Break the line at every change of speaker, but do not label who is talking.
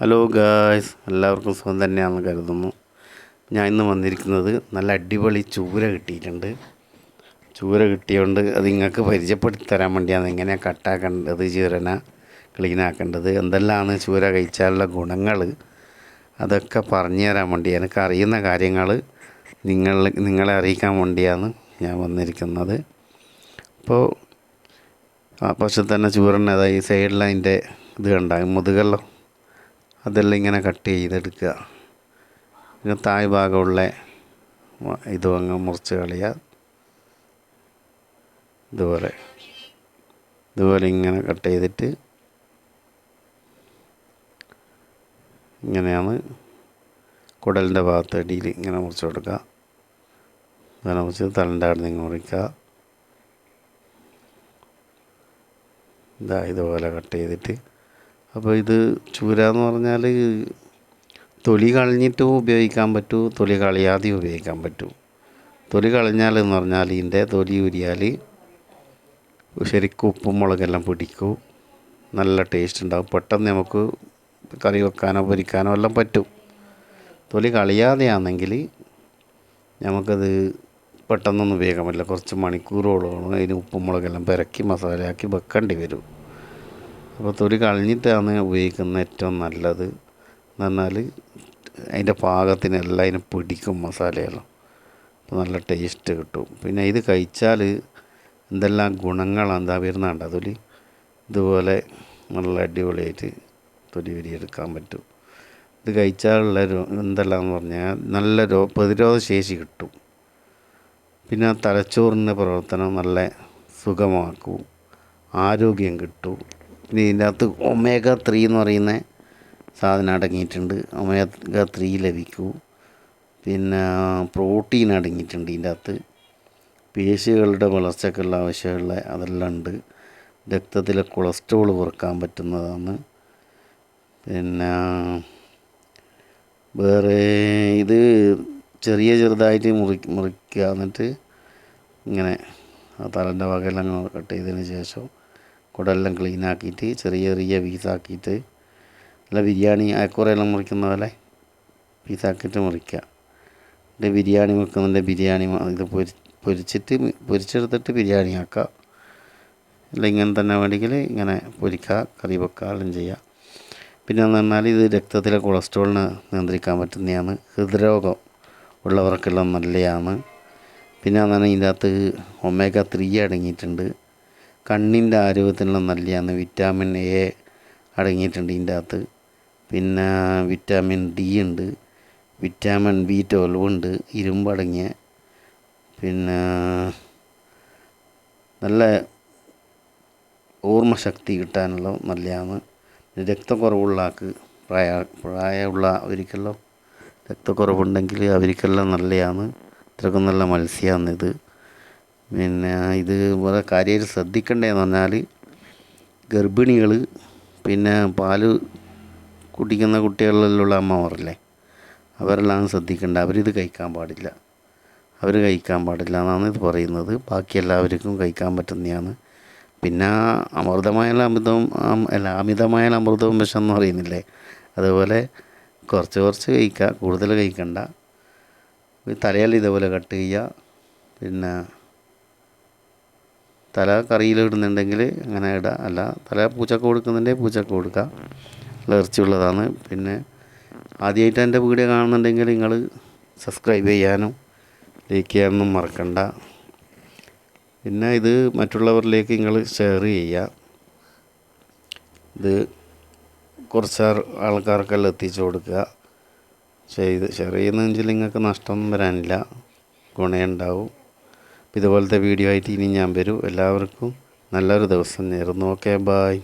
Hello guys എല്ലാവർക്കും സുഖം തന്നെയാണെന്ന് കരുതുന്നു. ഞാൻ ഇന്ന് വന്നിരിക്കുന്നത് നല്ല അടിപൊളി ചൂര കിട്ടിയിട്ടുണ്ട്. ചൂര കിട്ടിയോണ്ട് അത് നിങ്ങൾക്ക് പരിചയപ്പെടുത്തി തരാൻ വേണ്ടിയാണ് എങ്ങനെയാണ് കട്ടാക്കേണ്ടത് ചൂരന ക്ലീനാക്കേണ്ടത് എന്തെല്ലാമാണ് ചൂര കഴിച്ചാലുള്ള ഗുണങ്ങൾ അതൊക്കെ പറഞ്ഞു തരാൻ വേണ്ടി എനിക്ക് അറിയുന്ന കാര്യങ്ങൾ നിങ്ങൾ നിങ്ങളെ അറിയിക്കാൻ വേണ്ടിയാണ് ഞാൻ വന്നിരിക്കുന്നത്. അപ്പോൾ ആ പക്ഷെ തന്നെ ചൂരൻ അതായത് സൈഡിൽ അതിന്റെ ഇത് കണ്ട മുതുകെല്ലാം അതെല്ലാം ഇങ്ങനെ കട്ട് ചെയ്തെടുക്കുക. പിന്നെ തായ് ഭാഗമുള്ള ഇതും അങ്ങ് മുറിച്ച് കളയുക. ഇതുപോലെ. ഇതുപോലെ ഇങ്ങനെ കട്ട് ചെയ്തിട്ട് ഇങ്ങനെയാണ് കുടലിന്റെ ഭാഗത്ത് അടിയിൽ ഇങ്ങനെ മുറിച്ച് കൊടുക്കുക. അങ്ങനെ മുറിച്ച് തലന്റെ അവിടെ നിന്ന് മുറിക്കുക. ഇതാ ഇതുപോലെ കട്ട് ചെയ്തിട്ട് അപ്പോൾ ഇത് ചൂര എന്ന് പറഞ്ഞാൽ തൊലി കളഞ്ഞിട്ടും ഉപയോഗിക്കാൻ പറ്റൂ തൊലി കളയാതെയും ഉപയോഗിക്കാൻ പറ്റൂ. തൊലി കളഞ്ഞാൽ എന്ന് പറഞ്ഞാൽ ഇതിന്റെ തൊലി ഉരിയാൽ ശരിക്കും ഉപ്പും മുളകെല്ലാം പിടിക്കും. നല്ല ടേസ്റ്റ് ഉണ്ടാവും. പെട്ടെന്ന് നമുക്ക് കറി വെക്കാനോ പൊരിക്കാനോ എല്ലാം പറ്റും. തൊലി കളയാതെയാണെങ്കിൽ നമുക്കത് പെട്ടെന്നൊന്നും ഉപയോഗിക്കാൻ പറ്റില്ല. കുറച്ച് മണിക്കൂറോളമാണ് അതിന് ഉപ്പും മുളകെല്ലാം പെരക്കി മസാലയാക്കി വെക്കേണ്ടി വരും. അപ്പോൾ തൊലി കളഞ്ഞിട്ടാണ് ഉപയോഗിക്കുന്നത് ഏറ്റവും നല്ലത്. എന്ന് പറഞ്ഞാൽ അതിന്റെ പാകത്തിനെല്ലാം അതിന് പിടിക്കും മസാലയെല്ലാം. അപ്പോൾ നല്ല ടേസ്റ്റ് കിട്ടും. പിന്നെ ഇത് കഴിച്ചാൽ എന്തെല്ലാം ഗുണങ്ങളാണ് എന്താ വരുന്നുണ്ട് തൊലി? ഇതുപോലെ നല്ല അടിപൊളിയായിട്ട് തൊലി വിരിയെടുക്കാൻ പറ്റും. ഇത് കഴിച്ചാലുള്ള രോ എന്തെല്ലാം എന്ന് പറഞ്ഞാൽ നല്ല രോ പ്രതിരോധ ശേഷി കിട്ടും. പിന്നെ തലച്ചോറിന്റെ പ്രവർത്തനം നല്ല സുഖമാക്കും. ആരോഗ്യം കിട്ടും. അകത്ത് ഒമേഗ ത്രീ എന്ന് പറയുന്ന സാധനം അടങ്ങിയിട്ടുണ്ട്. ഒമേഗ ത്രീ ലഭിക്കൂ. പിന്നെ പ്രോട്ടീൻ അടങ്ങിയിട്ടുണ്ട് ഇതിന്റെ അകത്ത്. പേശികളുടെ വളർച്ചയ്ക്കുള്ള ആവശ്യമുള്ള അതെല്ലാം ഉണ്ട്. രക്തത്തിലെ കൊളസ്ട്രോൾ കുറയ്ക്കാൻ പറ്റുന്നതാണ്. പിന്നെ വേറെ ഇത് ചെറിയ ചെറുതായിട്ട് മുറി മുറിക്കുക എന്നിട്ട് ഇങ്ങനെ ആ തലന്റെ വകയെല്ലാം കട്ട് ചെയ്തതിന് ശേഷം കുടലെല്ലാം ക്ലീൻ ആക്കിയിട്ട് ചെറിയ ചെറിയ പീസാക്കിയിട്ട് നല്ല ബിരിയാണി അയക്കുറയെല്ലാം മുറിക്കുന്ന പോലെ പീസാക്കിയിട്ട് മുറിക്കുക. എന്നിട്ട് ബിരിയാണി വെക്കുന്നുണ്ട് ബിരിയാണി ഇത് പൊരി പൊരിച്ചിട്ട് പൊരിച്ചെടുത്തിട്ട് ബിരിയാണി ആക്കുക. അല്ല ഇങ്ങനെ തന്നെ വേണമെങ്കിൽ ഇങ്ങനെ പൊരിക്കുക കറി വെക്കുക എല്ലാം ചെയ്യുക. പിന്നെ എന്ന് പറഞ്ഞാൽ ഇത് രക്തത്തിലെ കൊളസ്ട്രോളിനെ നിയന്ത്രിക്കാൻ പറ്റുന്നതാണ്. ഹൃദ്രോഗം ഉള്ളവർക്കെല്ലാം നല്ലതാണ്. പിന്നെ എന്ന് പറഞ്ഞാൽ ഇതിന്റെ അകത്ത് ഒമേഗ ത്രീ അടങ്ങിയിട്ടുണ്ട്. കണ്ണിന്റെ ആരോഗ്യത്തിനുള്ള നല്ലതാണ്. വിറ്റാമിൻ എ അടങ്ങിയിട്ടുണ്ട് ഇതിന്റെ അകത്ത്. പിന്നെ വിറ്റാമിൻ ഡി ഉണ്ട്. വിറ്റാമിൻ ബി ട്വൽവ് ഉണ്ട്. ഇരുമ്പ് അടങ്ങിയ. പിന്നെ നല്ല ഓർമ്മശക്തി കിട്ടാനുള്ള നല്ലതാണ്. രക്തക്കുറവുള്ള ആൾക്ക് പ്രായ പ്രായമുള്ള അവർക്കെല്ലാം രക്തക്കുറവുണ്ടെങ്കിൽ അവർക്കെല്ലാം നല്ലതാണ്. ഇത്രക്കും നല്ല മത്സ്യമാണ് ഇത് പിന്നെ ഇത് വേറെ കാര്യമായിട്ട് ശ്രദ്ധിക്കേണ്ടതെന്ന് പറഞ്ഞാൽ ഗർഭിണികൾ പിന്നെ പാൽ കുടിക്കുന്ന കുട്ടികളിലുള്ള അമ്മമാരല്ലേ അവരെല്ലാം ശ്രദ്ധിക്കേണ്ട. അവരിത് കഴിക്കാൻ പാടില്ല. അവർ കഴിക്കാൻ പാടില്ല എന്നാണ് ഇത് പറയുന്നത്. ബാക്കി എല്ലാവർക്കും കഴിക്കാൻ പറ്റുന്നതാണ്. പിന്നെ അമൃതമായാലും അമിതം അല്ല അമിതമായാലും അമൃതവും വിഷം എന്ന് പറയുന്നില്ലേ അതുപോലെ കുറച്ച് കുറച്ച് കഴിക്കുക. കൂടുതൽ കഴിക്കണ്ട. തലയിൽ ഇതേപോലെ കട്ട് ചെയ്യുക. പിന്നെ തല കറിയിൽ ഇടുന്നുണ്ടെങ്കിൽ അങ്ങനെ ഇടുക അല്ല തല പൂച്ചക്ക് കൊടുക്കുന്നുണ്ടെങ്കിൽ പൂച്ചക്ക് കൊടുക്കുക നല്ല ഇറച്ചിയുള്ളതാണ്. പിന്നെ ആദ്യമായിട്ട് എന്റെ വീഡിയോ കാണുന്നുണ്ടെങ്കിൽ നിങ്ങൾ സബ്സ്ക്രൈബ് ചെയ്യാനും ലൈക്ക് ചെയ്യാനൊന്നും മറക്കണ്ട. പിന്നെ ഇത് മറ്റുള്ളവരിലേക്ക് നിങ്ങൾ ഷെയർ ചെയ്യുക. ഇത് കുറച്ച് ആൾ- ആൾക്കാർക്കെല്ലാം എത്തിച്ചു കൊടുക്കുക. ചെയ്ത് ഷെയർ ചെയ്യുന്നതെങ്കിൽ നിങ്ങൾക്ക് നഷ്ടം വരാനില്ല. ഗുണമുണ്ടാവും. ഇതുപോലത്തെ വീഡിയോ ആയിട്ട് ഇനി ഞാൻ വരും. എല്ലാവർക്കും നല്ലൊരു ദിവസം നേരുന്നു ഓക്കെ ബായ്